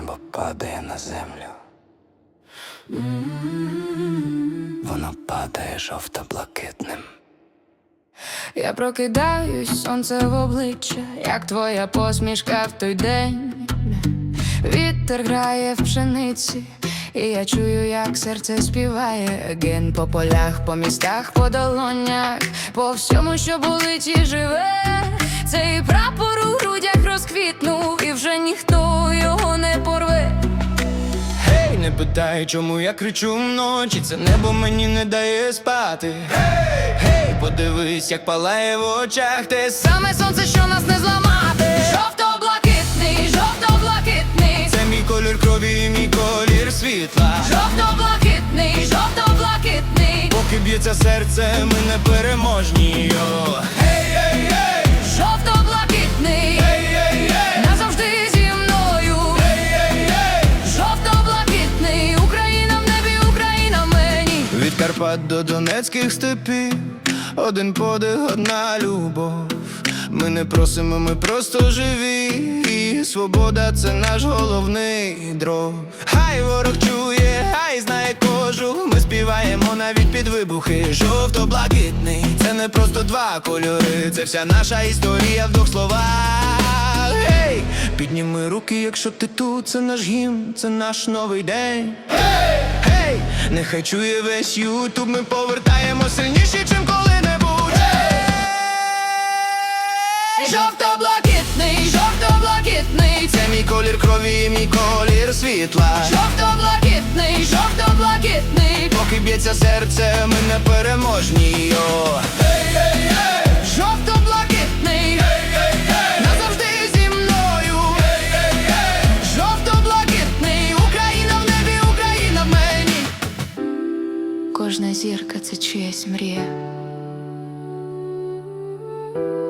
небо падає на землю. Воно падає жовто-блакитним. Я прокидаюсь, сонце в обличчя, як твоя посмішка в той день. Вітер грає в пшениці, і я чую, як серце співає. Ген по полях, по містах, по долонях, по всьому, що болить і живе. Цей не питай, чому я кричу вночі, це небо мені не дає спати. Гей, гей, подивись, як палає в очах, те саме Саме сонце, що нас не зламати. Жовто-блакитний, жовто-блакитний, це мій колір крові, і мій колір світла. жовто-блакитний, жовто-блакитний. Поки б'ється серце, ми не переможні. Йо. Карпат до Донецьких степів, один подих, одна любов. Ми не просимо, ми просто живі. І свобода це наш головний дров. Хай ворог чує, хай знає кожух. Ми співаємо навіть під вибухи. Жовто-блакитний, це не просто два кольори, це вся наша історія в двох словах. Гей, підніми руки, якщо ти тут, це наш гімн, це наш новий день. Гей, нехай чує весь Ютуб, ми повертаємо сильніші, чим коли-небудь. Жовто-блакитний, жовто-блакитний, Це мій колір крові, і мій колір світла. жовто-блакитний, жовто-блакитний. Поки б'ється серце, ми не переможні. Йо. Кожна зірка це чиясь мрія.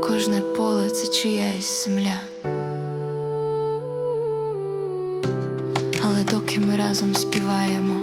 Кожне поле це чиясь земля. Але доки ми разом співаємо.